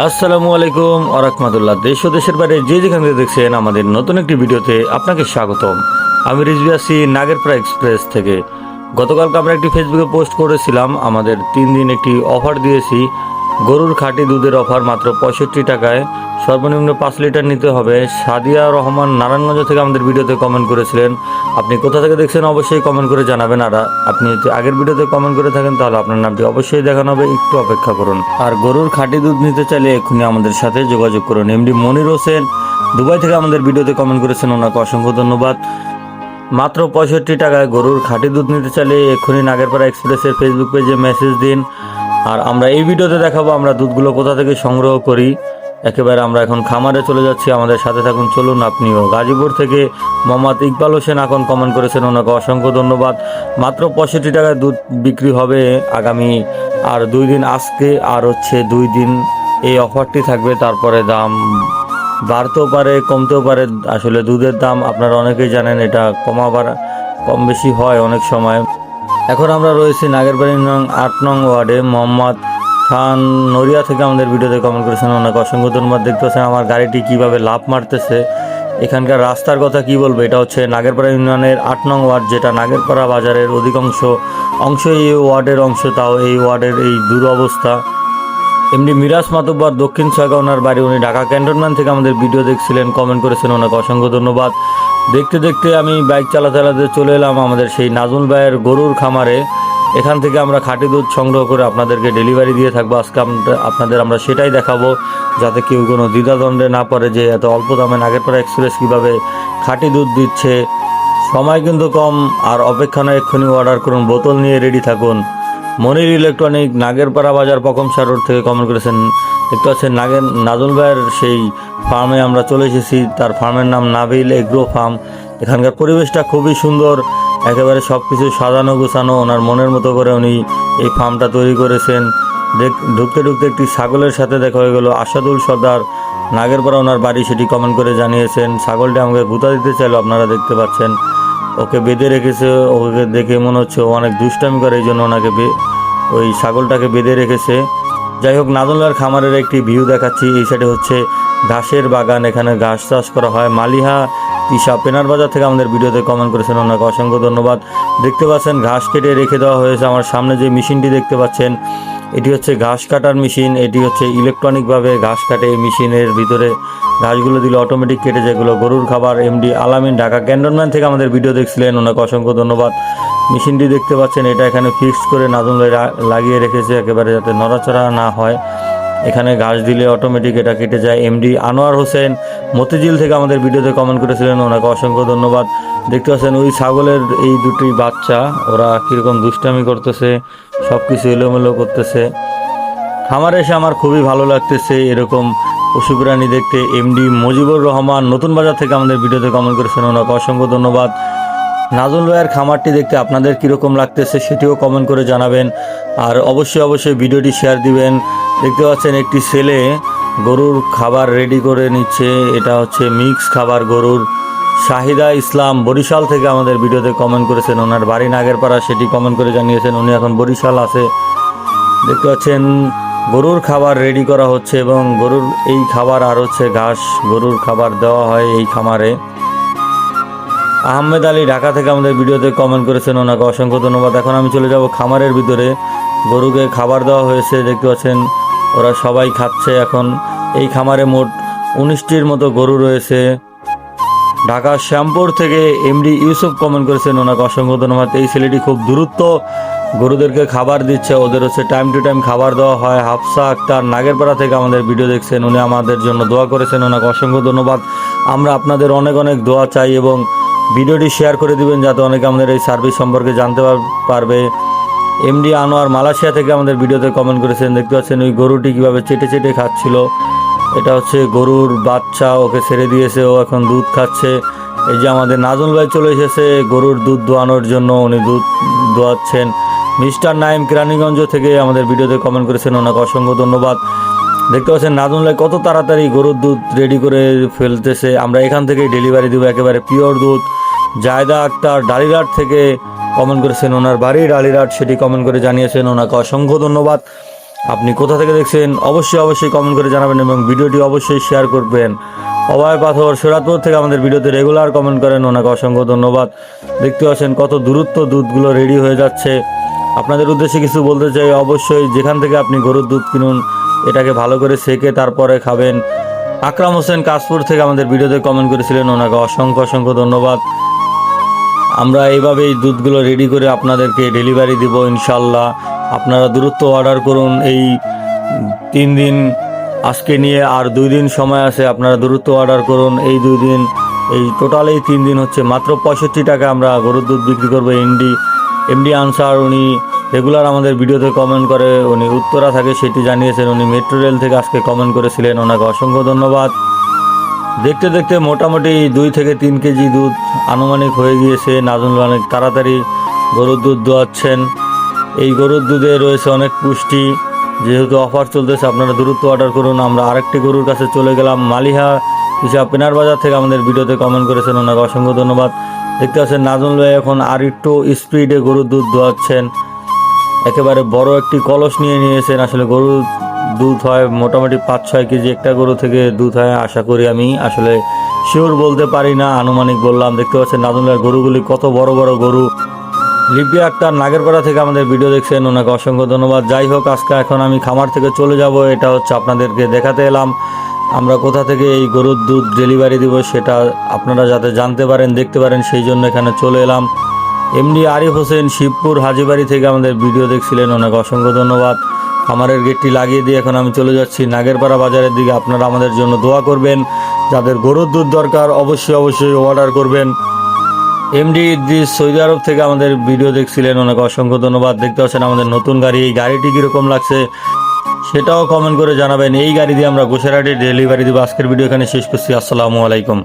আসসালামু আলাইকুম আরাকমাদুল্লাহ দেশ ও দেশের বাইরে যে যেখান থেকে দেখছেন আমাদের নতুন একটি ভিডিওতে আপনাকে স্বাগতম। আমি রিজবি আসি নাগেরপাড়া এক্সপ্রেস থেকে। গতকালকে আমরা একটি ফেসবুকে পোস্ট করেছিলাম। আমাদের তিন দিন একটি অফার দিয়েছি। গরুর খাঁটি দুধের অফার মাত্র পঁয়ষট্টি টাকায়। সর্বনিম্ন পাঁচ লিটার নিতে হবে। সাদিয়া রহমান নারায়ণগঞ্জ থেকে আমাদের ভিডিওতে কমেন্ট করেছিলেন। আপনি কোথা থেকে দেখছেন অবশ্যই কমেন্ট করে জানাবেন। আর আপনি যদি আগের ভিডিওতে কমেন্ট করে থাকেন, তাহলে আপনার নামটি অবশ্যই দেখানো হবে। একটু অপেক্ষা করুন। আর গরুর খাঁটি দুধ নিতে চাইলে এক্ষুনি আমাদের সাথে যোগাযোগ করুন। এমডি মনির হোসেন দুবাই থেকে আমাদের ভিডিওতে কমেন্ট করেছেন। ওনাকে অসংখ্য ধন্যবাদ। মাত্র পঁয়ষট্টি টাকায় গরুর খাঁটি দুধ নিতে চাইলে এক্ষুনি নাগেরপাড়া এক্সপ্রেসের ফেসবুক পেজে মেসেজ দিন। আর আমরা এই ভিডিওতে দেখাবো আমরা দুধগুলো কোথা থেকে সংগ্রহ করি। একেবারে আমরা এখন খামারে চলে যাচ্ছি। আমাদের সাথে থাকুন, চলুন আপনিও গাজীপুর থেকে মোহাম্মদ ইকবাল হোসেন এখন কমেন্ট করেছেন। ওনাকে অসংখ্য ধন্যবাদ। মাত্র পঁয়ষট্টি টাকায় দুধ বিক্রি হবে আগামী আর দুই দিন আজকে, আর হচ্ছে দুই দিন এই অফারটি থাকবে। তারপরে দাম বাড়তেও পারে, কমতেও পারে। আসলে দুধের দাম আপনারা অনেকেই জানেন, এটা কমাবার কম বেশি হয় অনেক সময়। এখন আমরা রয়েছি নাগেরবাড়ি নং আট নং ওয়ার্ডে মোহাম্মদ খান নড়িয়া থেকে আমাদের ভিডিওতে কমেন্ট করেছেন। অনেক অসংখ্য ধন্যবাদ। দেখতে পাচ্ছেন আমার গাড়িটি কীভাবে লাভ মারতেছে। এখানকার রাস্তার কথা কি বলব? এটা হচ্ছে নাগেরপাড়া ইউনিয়নের আট নং ওয়ার্ড, যেটা নাগেরপাড়া বাজারের অধিকাংশ অংশ এই ওয়ার্ডের অংশ, তাও এই ওয়ার্ডের এই দুরবস্থা। এমনি মিরাজ মাতব্বর, দক্ষিণ ছয়গা ওনার বাড়ি, উনি ঢাকা ক্যান্টনমেন্ট থেকে আমাদের ভিডিও দেখছিলেন কমেন্ট করেছেন, ওনাকে অসংখ্য ধন্যবাদ। দেখতে দেখতে আমি বাইক চালাতে চালাতে চলে এলাম আমাদের সেই নাজমুল ভাইয়ের গরুর খামারে। এখান থেকে আমরা খাঁটি দুধ সংগ্রহ করে আপনাদেরকে ডেলিভারি দিয়ে থাকব। আজকে আপনাদের আমরা সেটাই দেখাবো, যাতে কেউ কোনো দ্বিধাদ্বন্দ্বে না পড়ে যে এত অল্প দামে নাগেরপাড়া এক্সপ্রেস কীভাবে খাঁটি দুধ দিচ্ছে। সময় কিন্তু কম, আর অপেক্ষা নয় এক্ষুনি অর্ডার করুন, বোতল নিয়ে রেডি থাকুন। মনির ইলেকট্রনিক নাগেরপাড়া বাজার পকমসার রোড থেকে কমেন্ট করেছেন, দেখতে পাচ্ছেন নাগের নাজুল ভাইয়ের সেই ফার্মে আমরা চলে এসেছি, তার ফার্মের নাম নাবিল এগ্রো ফার্ম। এখানকার পরিবেশটা খুবই সুন্দর, একেবারে সব কিছু সাজানো গোছানো, ওনার মনের মতো করে উনি এই ফার্মটা তৈরি করেছেন। দেখ, ঢুকতে ঢুকতে একটি ছাগলের সাথে দেখা হয়ে গেল, আসাদুল সর্দার নাগেরপাড়া ওনার বাড়ি সেটি কমেন্ট করে জানিয়েছেন। ছাগলটি আমাকে গুতা দিতে চাইলো, আপনারা দেখতে পাচ্ছেন। ওকে বেঁধে রেখেছে, ওকে দেখে মনে হচ্ছে অনেক দুষ্টামি করে, এই জন্য ওনাকে ওই ছাগলটাকে বেঁধে রেখেছে। যাই হোক, নাদুল্লার খামারের একটি ভিউ দেখাচ্ছি, এই সাইডে হচ্ছে ঘাসের বাগান, এখানে ঘাস চাষ করা হয়। মালিহা তিশা পেনার বাজার থেকে আমাদের ভিডিওতে কমেন্ট করেছেন, ওনাকে অসংখ্য ধন্যবাদ। দেখতে পাচ্ছেন, ঘাস কেটে রেখে দেওয়া হয়েছে। আমার সামনে যে মেশিনটি দেখতে পাচ্ছেন এটি হচ্ছে ঘাস কাটার মেশিন, এটি হচ্ছে ইলেকট্রনিকভাবে ঘাস কাটে এই মেশিনের ভিতরে। ঘাসগুলো দিলে অটোমেটিক কেটে যেগুলো গরুর খাবার এমডি আলামিন, ঢাকা ক্যান্টনমেন্ট থেকে আমাদের ভিডিও দেখছিলেন, ওনাকে অসংখ্য ধন্যবাদ। মেশিনটি দেখতে পাচ্ছেন, এটা এখানে ফিক্সড করে নাজুন লাগিয়ে রেখেছে, একেবারে যাতে নড়াচড়া না হয়। এখানে ঘাস দিলে অটোমেটিক এটা কেটে যায়। এমডি আনোয়ার হোসেন, মতিঝিল থেকে আমাদের ভিডিওতে কমেন্ট করেছিলেন, ওনাকে অসংখ্য ধন্যবাদ। দেখতে পাচ্ছেন, ওই ছাগলের এই দুটি বাচ্চা, ওরা কীরকম দুষ্টামি করতেছে। সব কিছু এলোমেলো করতেছে। খামারে এসে আমার খুবই ভালো লাগতেছে এরকম পশু প্রাণী দেখতে। এমডি মুজিবুর রহমান, নতুন বাজার থেকে আমাদের ভিডিওতে কমেন্ট করেছেন ওনাকে অসংখ্য ধন্যবাদ। নাজুল ভাইয়ের খামারটি দেখতে আপনাদের কীরকম লাগতেছে সেটিও কমেন্ট করে জানাবেন। আর অবশ্যই অবশ্যই ভিডিওটি শেয়ার দিবেন। দেখতে পাচ্ছেন একটি ছেলে গরুর খাবার রেডি করে নিচ্ছে। এটা হচ্ছে মিক্স খাবার গরুর। শাহিদা ইসলাম বরিশাল থেকে আমাদের ভিডিওতে কমেন্ট করেছেন। ওনার বাড়ি নাগেরপাড়া, সেটি কমেন্ট করে জানিয়েছেন। উনি এখন বরিশাল আছে। দেখতে পাচ্ছেন, গরুর খাবার রেডি করা হচ্ছে এবং গরুর এই খাবার আর হচ্ছে ঘাস। গরুর খাবার দেওয়া হয় এই খামারে। আহমেদ আলী ঢাকা থেকে আমাদের ভিডিওতে কমেন্ট করেছেন। ওনাকে অসংখ্য ধন্যবাদ। এখন আমি চলে যাব খামারের ভিতরে। গরুকে খাবার দেওয়া হয়েছে, দেখতে পাচ্ছেন, ওরা সবাই খাচ্ছে এখন। এই খামারে মোট উনিশটির মতো গরু রয়েছে। ঢাকা শ্যামপুর থেকে এমডি ইউসুফ কমেন্ট করেছেন। ওনাকে অসংখ্য ধন্যবাদ। এই ছেলেটি খুব দূরত্ব গরুদেরকে খাবার দিচ্ছে। ওদের হচ্ছে টাইম টু টাইম খাবার দেওয়া হয়। হাফসা আক্তার নাগেরপাড়া থেকে আমাদের ভিডিও দেখছেন। উনি আমাদের জন্য দোয়া করেছেন। ওনাকে অসংখ্য ধন্যবাদ। আমরা আপনাদের অনেক অনেক দোয়া চাই এবং ভিডিওটি শেয়ার করে দিবেন যাতে অনেকে আমাদের এই সার্ভিস সম্পর্কে জানতে পার- পারবে। এমডি আনোয়ার মালয়েশিয়া থেকে আমাদের ভিডিওতে কমেন্ট করেছেন। দেখতে পাচ্ছেন ওই গরুটি কীভাবে চেটে চেটে খাচ্ছিল। এটা হচ্ছে গরুর বাচ্চা, ওকে ছেড়ে দিয়েছে, ও এখন দুধ খাচ্ছে। এই যে আমাদের নাজুল ভাই চলে এসেছে, গরুর দুধ দোয়ানোর জন্য উনি দুধ দোয়াচ্ছেন। মিস্টার নাইম কেরানীগঞ্জ থেকে আমাদের ভিডিওতে কমেন্ট করেছেন, ওনাকে অসংখ্য ধন্যবাদ। দেখতে পাচ্ছেন নাজুল ভাই কত তাড়াতাড়ি গরুর দুধ রেডি করে ফেলতেছে। আমরা এখান থেকেই ডেলিভারি দেবো, একেবারে পিওর দুধ। জায়দা আক্তার ডালিরাট থেকে কমেন্ট করেছেন, ওনার বাড়ি ডালিরাট, সেটি কমেন্ট করে জানিয়েছেন, ওনাকে অসংখ্য ধন্যবাদ। আপনি কোথা থেকে দেখছেন, অবশ্যই অবশ্যই কমেন্ট করে জানাবেন এবং ভিডিওটি অবশ্যই শেয়ার করবেন। অভয় পাথর সুরাতপুর থেকে আমাদের ভিডিওতে রেগুলার কমেন্ট করেন, ওনাকে অসংখ্য ধন্যবাদ। দেখতে পাচ্ছেন কত দূরত্ব দুধগুলো রেডি হয়ে যাচ্ছে। আপনাদের উদ্দেশ্যে কিছু বলতে চাই, অবশ্যই যেখান থেকে আপনি গরুর দুধ কিনুন, এটাকে ভালো করে সেকে তারপরে খাবেন। আকরাম হোসেন কাশপুর থেকে আমাদের ভিডিওতে কমেন্ট করেছিলেন, ওনাকে অসংখ্য অসংখ্য ধন্যবাদ। আমরা এইভাবেই দুধগুলো রেডি করে আপনাদেরকে ডেলিভারি দিব, ইনশাল্লাহ। আপনারা দূরত্ব অর্ডার করুন, এই তিন দিন আজকে নিয়ে আর দুই দিন সময় আছে, আপনারা দূরত্ব অর্ডার করুন, এই দুই দিন, এই টোটাল এই তিন দিন হচ্ছে মাত্র পঁয়ষট্টি টাকা আমরা গরুর দুধ বিক্রি করব, এমডি এমডি আনসার উনি রেগুলার আমাদের ভিডিওতে কমেন্ট করে, উনি উত্তরা থাকে সেটি জানিয়েছেন, উনি মেট্রো রেল থেকে আজকে কমেন্ট করেছিলেন, ওনাকে অসংখ্য ধন্যবাদ। দেখতে দেখতে মোটামুটি দুই থেকে তিন কেজি দুধ আনুমানিক হয়ে গিয়েছে নাজুল অনেক তাড়াতাড়ি গরুর দুধ দোয়াচ্ছেন। এই গরুর দুধে রয়েছে অনেক পুষ্টি। যেহেতু অফার চলতেছে, আপনারা দূরত্ব অর্ডার করুন। আমরা আরেকটি গরুর কাছে চলে গেলাম, মালিহা হিসাব পেনার বাজার থেকে আমাদের ভিডিওতে কমেন্ট করেছেন। ওনাকে অসংখ্য ধন্যবাদ। দেখতে পাচ্ছেন নাজুল ভাই এখন আর একটু স্পিডে গরুর দুধ দোয়াচ্ছেন একেবারে বড় একটি কলস নিয়ে নিয়েছেন। আসলে গরুর দুধ হয় মোটামুটি পাঁচ, ছয় কেজি একটা গরু থেকে দুধ হয়, আশা করি আমি। আসলে শিওর বলতে পারি না, আনুমানিক বললাম। দেখতে পাচ্ছেন নাজুলের গরুগুলি কত বড় বড় গরু। লিপি আক্তার নাগেরপাড়া থেকে আমাদের ভিডিও দেখছেন, ওনাকে অসংখ্য ধন্যবাদ। যাই হোক, আজকে এখন আমি খামার থেকে চলে যাব, এটা হচ্ছে আপনাদেরকে দেখাতে এলাম। আমরা কোথা থেকে এই গরুর দুধ ডেলিভারি দিব সেটা আপনারা যাতে জানতে পারেন, দেখতে পারেন, সেই জন্য এখানে চলে এলাম। এমডি আরিফ হোসেন শিবপুর হাজিবাড়ি থেকে আমাদের ভিডিও দেখছিলেন অনেক অসংখ্য ধন্যবাদ। খামারের গেটটি লাগিয়ে দিয়ে এখন আমি চলে যাচ্ছি নাগেরপাড়া বাজারের দিকে। আপনারা আমাদের জন্য দোয়া করবেন, যাদের গরুর দুধ দরকার, অবশ্যই অবশ্যই অর্ডার করবেন। এমডি ইদ্রিস সৌদি আরব থেকে আমাদের ভিডিও দেখছিলেন অনেক অসংখ্য ধন্যবাদ। দেখতে পাচ্ছেন আমাদের নতুন গাড়ি, এই গাড়িটি কীরকম লাগছে সেটাও কমেন্ট করে জানাবেন। এই গাড়ি দিয়ে আমরা গোসেরাটে ডেলিভারি দেবো। আজকের ভিডিও এখানে শেষ করছি। আসসালামু আলাইকুম।